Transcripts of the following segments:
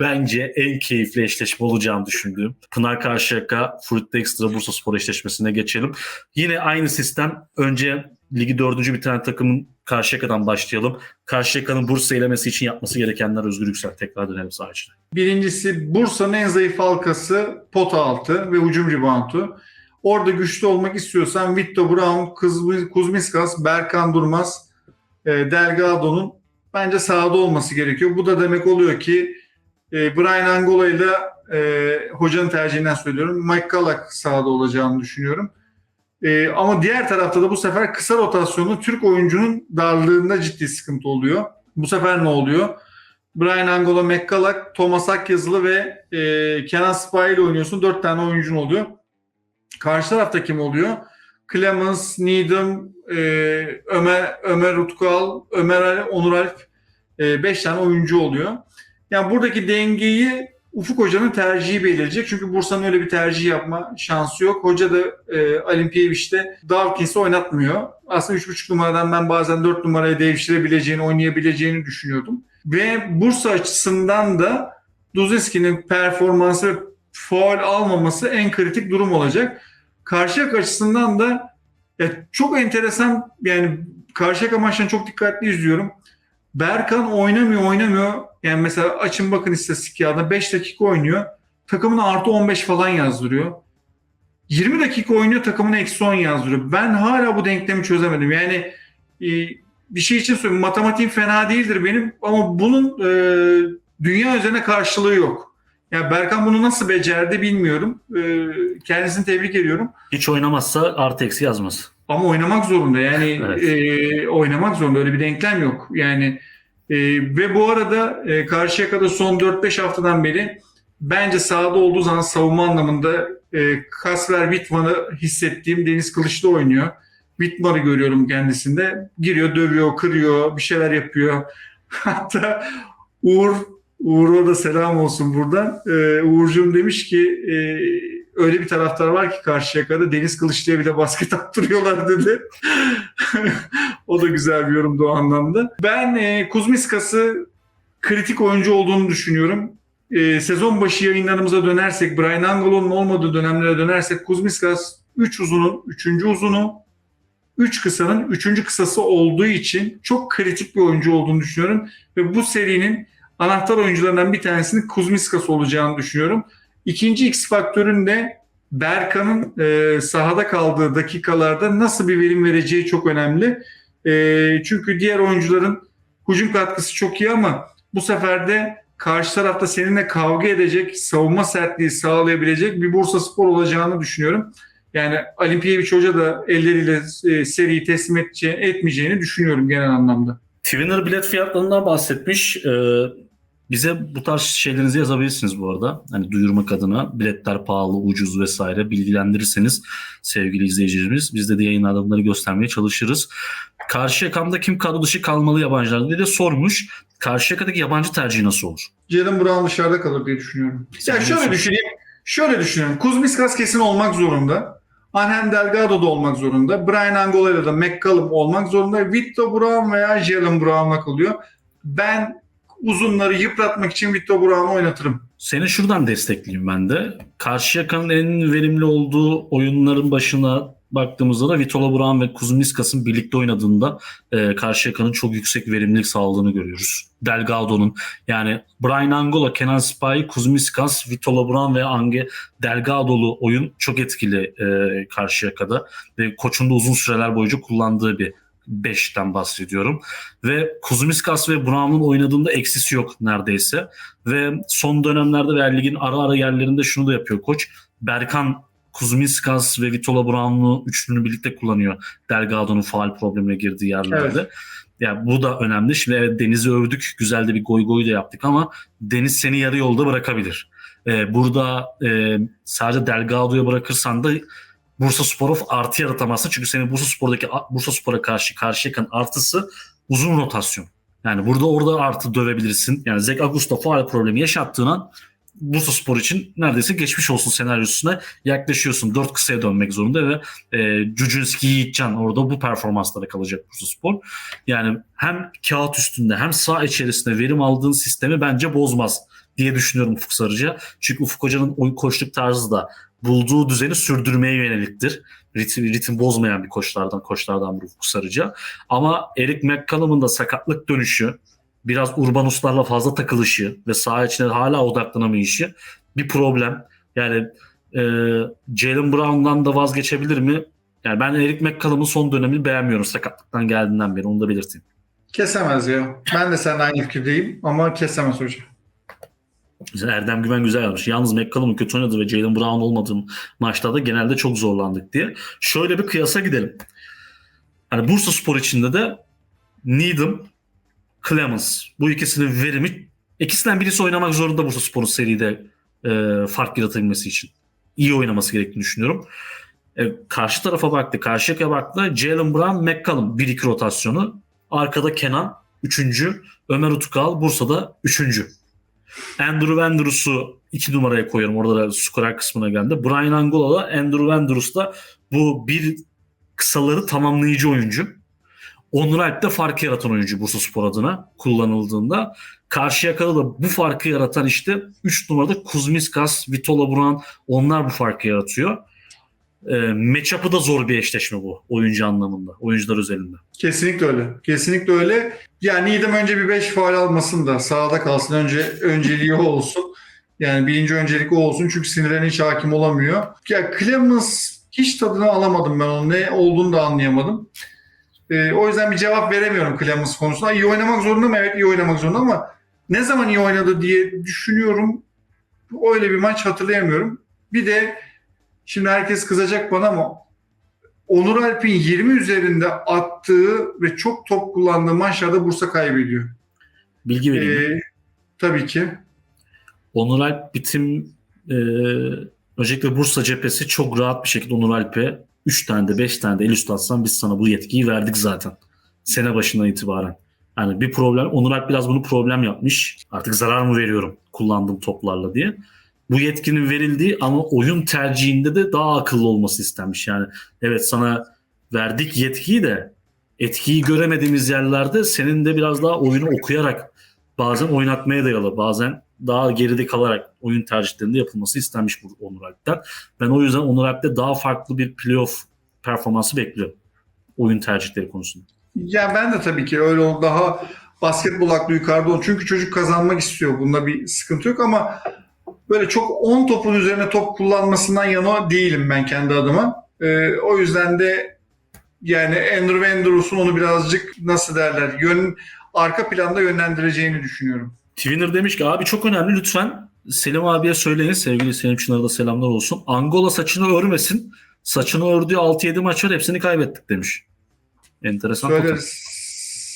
bence en keyifli eşleşme olacağını düşündüğüm Pınar Karşıyaka Fruit Extra Bursa Spor eşleşmesine geçelim. Yine aynı sistem. Önce ligi dördüncü bitiren takımın Karşıyaka'dan başlayalım. Karşıyaka'nın Bursa elemesi için yapması gerekenler Özgür Yüksel. Tekrar dönelim içine. Birincisi Bursa'nın en zayıf halkası pota altı ve hücum ribantu. Orada güçlü olmak istiyorsan Vitto Brown, Kuz- Kuzmiskas, Berkan Durmaz, e, Delgado'nun bence sahada olması gerekiyor. Bu da demek oluyor ki e, Brian Angola ile e, hocanın tercihinden söylüyorum. Mike Kallak sahada olacağını düşünüyorum. E, ama diğer tarafta da bu sefer kısa rotasyonlu Türk oyuncunun darlığında ciddi sıkıntı oluyor. Bu sefer ne oluyor? Brian Angola, McCulloch, Thomas Akyazılı ve e, Kenan Spy ile oynuyorsun. Dört tane oyuncun oluyor. Karşı tarafta kim oluyor? Clemens, Needham, e, Ömer Ömer Utkal, Ömer Ali, Onur Alp e, beş tane oyuncu oluyor. Yani buradaki dengeyi Ufuk Hoca'nın tercihi belirleyecek. Çünkü Bursa'nın öyle bir tercih yapma şansı yok. Hoca da e, Olimpiyeviç'te Dawkins'i oynatmıyor. Aslında 3.5 numaradan ben bazen 4 numaraya devşirebileceğini, oynayabileceğini düşünüyordum. Ve Bursa açısından da Duzinski'nin performansı ve faul almaması en kritik durum olacak. Karşıyaka açısından da ya çok enteresan yani Karşıyaka maçlarını çok dikkatli izliyorum. Berkan oynamıyor oynamıyor. Yani mesela açın bakın istatistik kağıdına 5 dakika oynuyor. Takımına artı 15 falan yazdırıyor. 20 dakika oynuyor takımına eksi 10 yazdırıyor. Ben hala bu denklemi çözemedim. Yani e, bir şey için söyleyeyim. Matematiğim fena değildir benim ama bunun e, dünya üzerine karşılığı yok. Yani Berkan bunu nasıl becerdi bilmiyorum. E, kendisini tebrik ediyorum. Hiç oynamazsa artı eksi yazmaz. Ama oynamak zorunda. Yani Evet. e, oynamak zorunda. Öyle bir denklem yok. Yani e, ve bu arada e, Karşıyaka'da son 4-5 haftadan beri bence sahada olduğu zaman savunma anlamında e, Kasper Wittmann'ı hissettiğim Deniz Kılıçlı oynuyor. Wittmann'ı görüyorum kendisinde. Giriyor, dövüyor, kırıyor, bir şeyler yapıyor. Hatta Uğur, Uğur'a da selam olsun buradan. Ee, Uğurcuğum demiş ki e, öyle bir taraftar var ki Karşıyaka'da Deniz Kılıçlı'ya bile basket attırıyorlar dedi. o da güzel bir yorumdu o anlamda. Ben e, Kuzmiskas'ı kritik oyuncu olduğunu düşünüyorum. E, sezon başı yayınlarımıza dönersek, Brian Angolo'nun olmadığı dönemlere dönersek Kuzmiskas 3 uzunun 3. uzunu 3 kısanın 3. kısası olduğu için çok kritik bir oyuncu olduğunu düşünüyorum. Ve bu serinin anahtar oyuncularından bir tanesinin Kuzmiskas olacağını düşünüyorum. İkinci X faktörün de Berkan'ın e, sahada kaldığı dakikalarda nasıl bir verim vereceği çok önemli. E, çünkü diğer oyuncuların hücum katkısı çok iyi ama bu sefer de karşı tarafta seninle kavga edecek, savunma sertliği sağlayabilecek bir Bursa Spor olacağını düşünüyorum. Yani Olimpiyeviç Hoca da elleriyle e, seriyi teslim edeceği, etmeyeceğini düşünüyorum genel anlamda. Twinner bilet fiyatlarından bahsetmiş. Ee, bize bu tarz şeylerinizi yazabilirsiniz bu arada. Hani duyurmak adına biletler pahalı, ucuz vesaire bilgilendirirseniz sevgili izleyicilerimiz biz de, de yayınlarda bunları göstermeye çalışırız. Karşıyaka'mda kim kadro dışı kalmalı yabancılar diye de sormuş. Karşıyaka'daki yabancı tercihi nasıl olur? Jalen Brown dışarıda kalır diye düşünüyorum. Sen Ya şöyle düşüneyim. Şöyle düşünüyorum. Kuzmiskas kesin olmak zorunda. Anhem Delgado da olmak zorunda. Brian Angola da McCallum olmak zorunda. Vitto Brown veya Jalen Brown'la kalıyor. Ben uzunları yıpratmak için Vitto Brown'u oynatırım. Seni şuradan destekleyeyim ben de. Karşıyaka'nın en verimli olduğu oyunların başına baktığımızda da Vitola Brown ve Kuzmiskas'ın birlikte oynadığında e, Karşıyaka'nın çok yüksek verimlilik sağladığını görüyoruz. Delgado'nun yani Brian Angola, Kenan Spy, Kuzmiskas, Vitola Brown ve Ange Delgado'lu oyun çok etkili e, Karşıyaka'da ve koçun da uzun süreler boyunca kullandığı bir 5'ten bahsediyorum. Ve Kuzmiskas ve Brown'un oynadığında eksisi yok neredeyse. Ve son dönemlerde veya ligin ara ara yerlerinde şunu da yapıyor koç. Berkan Kuzmiskas ve Vitola Brown'u üçlünü birlikte kullanıyor. Delgado'nun faal problemine girdiği yerlerde. Yani bu da önemli. Şimdi evet Deniz'i övdük. Güzel de bir goy goy da yaptık ama Deniz seni yarı yolda bırakabilir. Ee, burada e, sadece Delgado'ya bırakırsan da Bursa Spor'u artı yaratamazsın. Çünkü senin Bursa Spor'daki Bursa Spor'a karşı karşı yakan artısı uzun rotasyon. Yani burada orada artı dövebilirsin. Yani Zek Augusto faal problemi yaşattığın an Bursa Spor için neredeyse geçmiş olsun senaryosuna yaklaşıyorsun. Dört kısaya dönmek zorunda ve e, Cücünski Yiğitcan orada bu performanslara kalacak Bursa Spor. Yani hem kağıt üstünde hem sağ içerisinde verim aldığın sistemi bence bozmaz diye düşünüyorum Ufuk Sarıcı. Çünkü Ufuk Hoca'nın oyun koçluk tarzı da bulduğu düzeni sürdürmeye yöneliktir. Ritim, ritim bozmayan bir koçlardan koçlardan bir Ufuk Sarıcı. Ama Eric McCallum'un da sakatlık dönüşü, biraz Urbanuslarla fazla takılışı ve saha içine hala odaklanamayışı bir problem. Yani e, Jalen Brown'dan da vazgeçebilir mi? Yani ben Eric McCallum'un son dönemini beğenmiyorum sakatlıktan geldiğinden beri onu da belirteyim. Kesemez ya. Ben de aynı fikirdeyim ama kesemez hocam. Erdem Güven güzel yazmış. Yalnız McCallum'un kötü oynadığı ve Jalen Brown olmadığı maçlarda genelde çok zorlandık diye. Şöyle bir kıyasa gidelim. Hani Bursa Spor içinde de Needham, Clemens. Bu ikisinin verimi ikisinden birisi oynamak zorunda Bursa Spor'un seride e, fark yaratabilmesi için. İyi oynaması gerektiğini düşünüyorum. E, karşı tarafa baktı. Karşıyaka baktı. Jalen Brown, McCallum 1-2 rotasyonu. Arkada Kenan 3. Ömer Utkal Bursa'da 3. Andrew Andrews'u 2 numaraya koyuyorum. Orada da skorer kısmına geldi. Brian Angola da Andrew Andrews da bu bir kısaları tamamlayıcı oyuncu. Onur Alp de farkı yaratan oyuncu Bursa Spor adına kullanıldığında. Karşıyaka'da da bu farkı yaratan işte 3 numarada Kuzmiskas, Vitola Buran onlar bu farkı yaratıyor. E, matchup'ı da zor bir eşleşme bu oyuncu anlamında. Oyuncular özelinde. Kesinlikle öyle. Kesinlikle öyle. Yani Needham önce bir 5 faal almasın da sahada kalsın. Önce önceliği olsun. Yani birinci öncelik o olsun. Çünkü sinirlerine hiç hakim olamıyor. Ya Clemens hiç tadını alamadım ben onun. Ne olduğunu da anlayamadım. Ee, o yüzden bir cevap veremiyorum Clemens konusunda. İyi oynamak zorunda mı? Evet iyi oynamak zorunda ama ne zaman iyi oynadı diye düşünüyorum. Öyle bir maç hatırlayamıyorum. Bir de şimdi herkes kızacak bana ama Onur Alp'in 20 üzerinde attığı ve çok top kullandığı maçlarda Bursa kaybediyor. Bilgi vereyim. Ee, tabii ki. Onur Alp bitim e, özellikle Bursa cephesi çok rahat bir şekilde Onur Alp'e 3 tane de 5 tane de el üstü atsan biz sana bu yetkiyi verdik zaten. Sene başından itibaren. Yani bir problem. Onur Alp biraz bunu problem yapmış. Artık zarar mı veriyorum kullandığım toplarla diye. Bu yetkinin verildiği ama oyun tercihinde de daha akıllı olması istenmiş. Yani evet sana verdik yetkiyi de etkiyi göremediğimiz yerlerde senin de biraz daha oyunu okuyarak bazen oynatmaya dayalı bazen daha geride kalarak oyun tercihlerinde yapılması istenmiş bu Onur Alp'ten. Ben o yüzden Onur Alp'te daha farklı bir playoff performansı bekliyorum. Oyun tercihleri konusunda. Ya ben de tabii ki öyle daha basketbol aklı yukarıda ol. Çünkü çocuk kazanmak istiyor. Bunda bir sıkıntı yok ama böyle çok 10 topun üzerine top kullanmasından yana değilim ben kendi adıma. Ee, o yüzden de yani Andrew Andrews'un onu birazcık nasıl derler yön arka planda yönlendireceğini düşünüyorum. Twinner demiş ki abi çok önemli lütfen Selim abiye söyleyin. Sevgili Selim Çınar'a da selamlar olsun. Angola saçını örmesin. Saçını ördüğü 6-7 maç var hepsini kaybettik demiş. Enteresan. Söyleriz.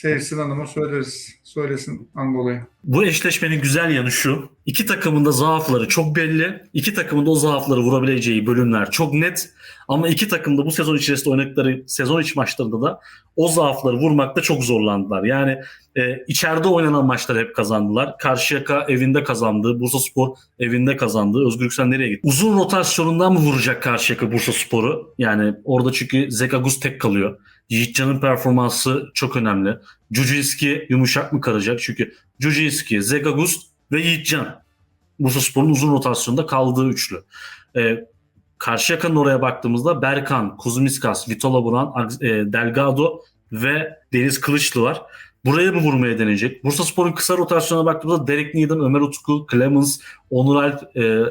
Sevsin Hanım'a söyleriz. Söylesin Angola'ya. Bu eşleşmenin güzel yanı şu. İki takımın da zaafları çok belli. İki takımın da o zaafları vurabileceği bölümler çok net. Ama iki takım da bu sezon içerisinde oynadıkları sezon içi maçlarında da o zaafları vurmakta çok zorlandılar. Yani e, içeride oynanan maçları hep kazandılar. Karşıyaka evinde kazandı. Bursa Spor evinde kazandı. Özgür Yüksel nereye gitti? Uzun rotasyonundan mı vuracak Karşıyaka Bursa Spor'u? Yani orada çünkü Zekagus tek kalıyor. Yiğitcan'ın performansı çok önemli. Cücinski yumuşak mı kalacak? Çünkü Cücinski, Zegagust ve Yiğitcan. Bursa Spor'un uzun rotasyonda kaldığı üçlü. Ee, Karşıyaka'nın oraya baktığımızda Berkan, Kuzmiskas, Vitola Buran, e, Delgado ve Deniz Kılıçlı var. Buraya mı vurmaya deneyecek? Bursa Spor'un kısa rotasyona baktığımızda Derek Needham, Ömer Utku, Clemens, Onur Alp, e,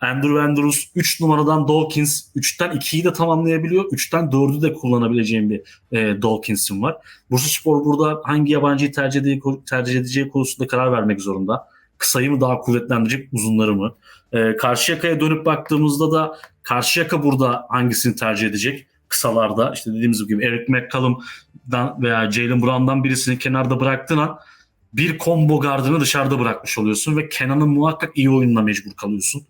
Andrew Andrews, 3 numaradan Dawkins, 3'ten 2'yi de tamamlayabiliyor. 3'ten 4'ü de kullanabileceğim bir e, Dawkins'im var. Bursa Spor burada hangi yabancıyı tercih, edeceği, tercih edeceği konusunda karar vermek zorunda. Kısayı mı daha kuvvetlendirecek, uzunları mı? E, Karşıyaka'ya dönüp baktığımızda da Karşıyaka burada hangisini tercih edecek? Kısalarda işte dediğimiz gibi Eric McCallum'dan veya Jalen Brown'dan birisini kenarda bıraktığın an bir combo gardını dışarıda bırakmış oluyorsun ve Kenan'ın muhakkak iyi oyunla mecbur kalıyorsun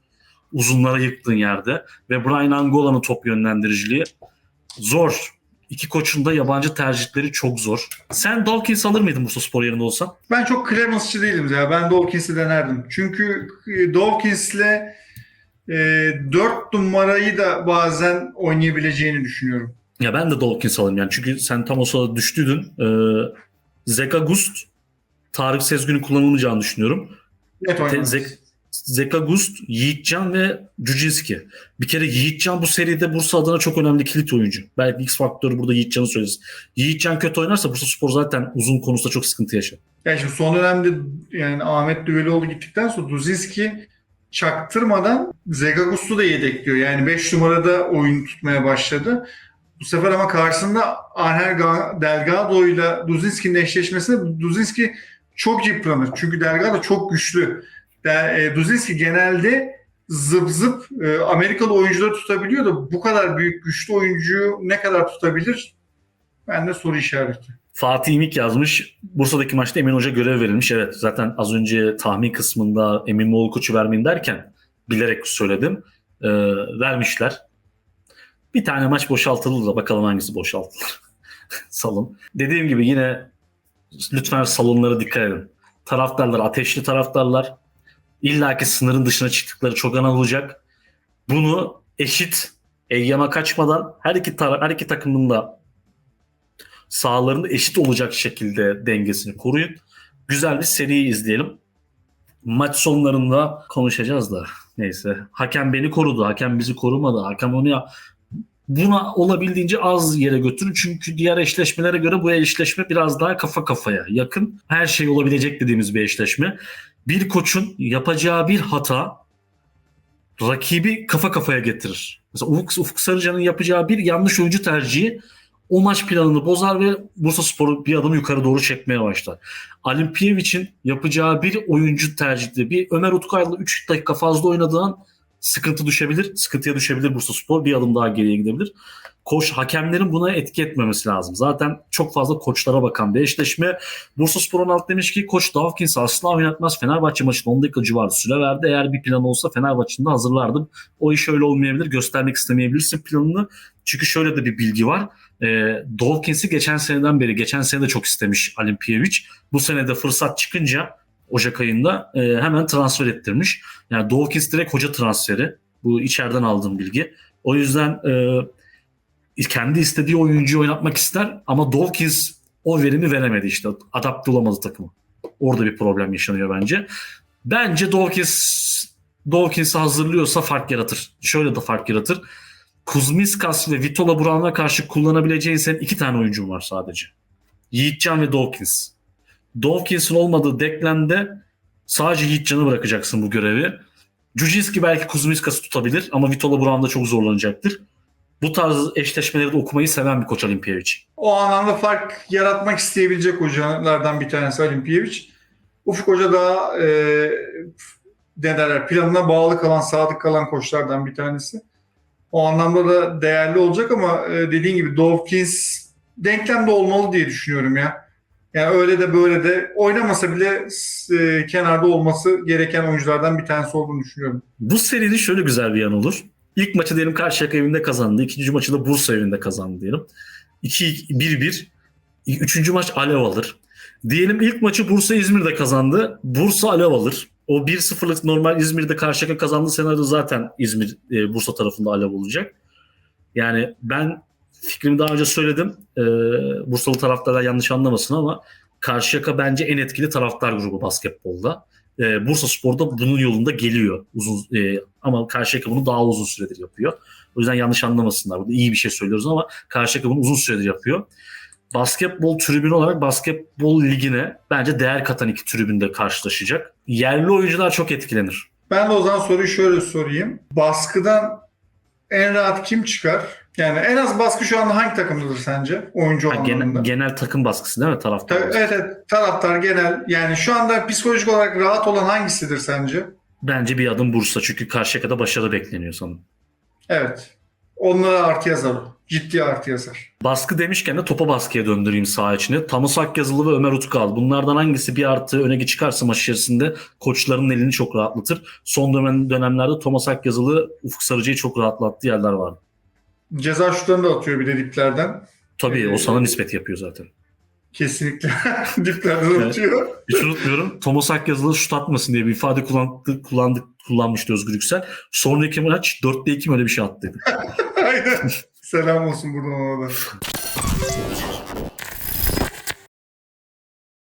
uzunlara yıktığın yerde ve Brian Angola'nın top yönlendiriciliği zor. İki koçun da yabancı tercihleri çok zor. Sen Dawkins alır mıydın Bursa Spor yerinde olsan? Ben çok Clemens'çı değilim ya. Ben Dawkins'i denerdim. Çünkü e, Dawkins'le e, 4 numarayı da bazen oynayabileceğini düşünüyorum. Ya ben de Dawkins alayım yani. Çünkü sen tam o sırada düştüydün. Ee, Zeka Gust, Tarık Sezgin'in kullanılmayacağını düşünüyorum. Net Te-. Zek- Zeka Gust, Yiğitcan ve Cücinski. Bir kere Yiğitcan bu seride Bursa adına çok önemli kilit oyuncu. Belki X faktörü burada Yiğitcan'ı söyleriz. Yiğitcan kötü oynarsa Bursa Spor zaten uzun konusunda çok sıkıntı yaşar. Yani şimdi son dönemde yani Ahmet Düvelioğlu gittikten sonra Duzinski çaktırmadan Zegagus'u da yedekliyor. Yani 5 numarada oyun tutmaya başladı. Bu sefer ama karşısında Ga- Delgado ile Duzinski'nin eşleşmesinde Duzinski çok yıpranır. Çünkü Delgado çok güçlü. E, Duzinski genelde zıp zıp e, Amerikalı oyuncuları tutabiliyor da bu kadar büyük güçlü oyuncuyu ne kadar tutabilir? Ben de soru işareti. Fatih İmik yazmış. Bursa'daki maçta Emin Hoca görev verilmiş. Evet zaten az önce tahmin kısmında Emin Moğol vermeyin derken bilerek söyledim. Ee, vermişler. Bir tane maç boşaltılır da bakalım hangisi boşaltılır. Salon. Dediğim gibi yine lütfen salonlara dikkat edin. Taraftarlar ateşli taraftarlar. İlla ki sınırın dışına çıktıkları çok an olacak. Bunu eşit eyyama kaçmadan her iki, tara- her iki takımın da sahalarında eşit olacak şekilde dengesini koruyun. Güzel bir seriyi izleyelim. Maç sonlarında konuşacağız da neyse. Hakem beni korudu, hakem bizi korumadı, hakem onu ya buna olabildiğince az yere götürün. Çünkü diğer eşleşmelere göre bu eşleşme biraz daha kafa kafaya yakın. Her şey olabilecek dediğimiz bir eşleşme. Bir koçun yapacağı bir hata rakibi kafa kafaya getirir. Mesela Ufuk, Ufuk Sarıcan'ın yapacağı bir yanlış oyuncu tercihi o maç planını bozar ve Bursa Spor'u bir adım yukarı doğru çekmeye başlar. Alimpiyevic'in yapacağı bir oyuncu tercihleri, bir Ömer Utkay'la 3 dakika fazla oynadığı an sıkıntı düşebilir. Sıkıntıya düşebilir Bursa Spor. Bir adım daha geriye gidebilir. Koç hakemlerin buna etki etmemesi lazım. Zaten çok fazla koçlara bakan bir eşleşme. Bursa Spor 16 demiş ki koç Dawkins asla oynatmaz. Fenerbahçe maçında 10 dakika civarı süre verdi. Eğer bir plan olsa Fenerbahçe'nin de hazırlardım. O iş öyle olmayabilir. Göstermek istemeyebilirsin planını. Çünkü şöyle de bir bilgi var. E, Dawkins'i geçen seneden beri, geçen sene de çok istemiş Alimpiyevic. Bu sene de fırsat çıkınca Ocak ayında e, hemen transfer ettirmiş. Yani Dawkins direkt hoca transferi. Bu içeriden aldığım bilgi. O yüzden e, kendi istediği oyuncuyu oynatmak ister ama Dawkins o verimi veremedi işte. Adapte olamadı takımı. Orada bir problem yaşanıyor bence. Bence Dawkins Dawkins'i hazırlıyorsa fark yaratır. Şöyle de fark yaratır. Kuzmiskas ve Vitola Brown'a karşı kullanabileceğin senin iki tane oyuncun var sadece. Yiğitcan ve Dawkins. Dawkins'in olmadığı deklende sadece Yiğitcan'ı bırakacaksın bu görevi. Cücinski belki Kuzmiskas'ı tutabilir ama Vitola Brown da çok zorlanacaktır. Bu tarz eşleşmeleri de okumayı seven bir koç Alimpiyevic. O anlamda fark yaratmak isteyebilecek hocalardan bir tanesi Alimpiyevic. Ufuk Hoca daha e, ne derler, planına bağlı kalan, sadık kalan koçlardan bir tanesi. O anlamda da değerli olacak ama e, dediğin gibi Dawkins denklemde olmalı diye düşünüyorum ya. Yani öyle de böyle de oynamasa bile e, kenarda olması gereken oyunculardan bir tanesi olduğunu düşünüyorum. Bu serinin şöyle güzel bir yan olur. İlk maçı diyelim Karşıyaka evinde kazandı. İkinci maçı da Bursa evinde kazandı diyelim. 2-1-1. Üçüncü maç alev alır. Diyelim ilk maçı Bursa İzmir'de kazandı. Bursa alev alır. O 1-0'lık normal İzmir'de Karşıyaka kazandığı senaryo zaten İzmir e, Bursa tarafında alev olacak. Yani ben fikrimi daha önce söyledim. E, Bursalı taraftarlar yanlış anlamasın ama Karşıyaka bence en etkili taraftar grubu basketbolda. E, Bursa Spor'da bunun yolunda geliyor. Uzun e, ama Karşıyaka bunu daha uzun süredir yapıyor. O yüzden yanlış anlamasınlar. Burada iyi bir şey söylüyoruz ama Karşıyaka bunu uzun süredir yapıyor. Basketbol tribünü olarak basketbol ligine bence değer katan iki tribünde karşılaşacak. Yerli oyuncular çok etkilenir. Ben de o zaman soruyu şöyle sorayım. Baskıdan en rahat kim çıkar? Yani en az baskı şu anda hangi takımdadır sence? Oyuncu Ha, anlamında. genel, genel takım baskısı değil mi taraftar? Ta- baskısı? evet, evet taraftar genel yani şu anda psikolojik olarak rahat olan hangisidir sence? Bence bir adım Bursa çünkü Karşıyaka'da başarı bekleniyor sanırım. Evet. Onlara artı yazar. o. Ciddi artı yazar. Baskı demişken de topa baskıya döndüreyim saha içine. Tamus Akyazılı ve Ömer Utkal. Bunlardan hangisi bir artı öne çıkarsa maç içerisinde koçların elini çok rahatlatır. Son dönem, dönemlerde Thomas Akyazılı Ufuk Sarıcı'yı çok rahatlattığı yerler var. Ceza şutlarını da atıyor bir de diplerden. Tabii o Ee, sana nispet yapıyor zaten. Kesinlikle diplerden Evet. atıyor. Hiç unutmuyorum. Thomas Akyazılı şut atmasın diye bir ifade kullandı, kullandık, kullanmıştı Özgür Yüksel. Sonraki maç 4'te 2 mi öyle bir şey attıydı. Aynen. Selam olsun buradan ona da.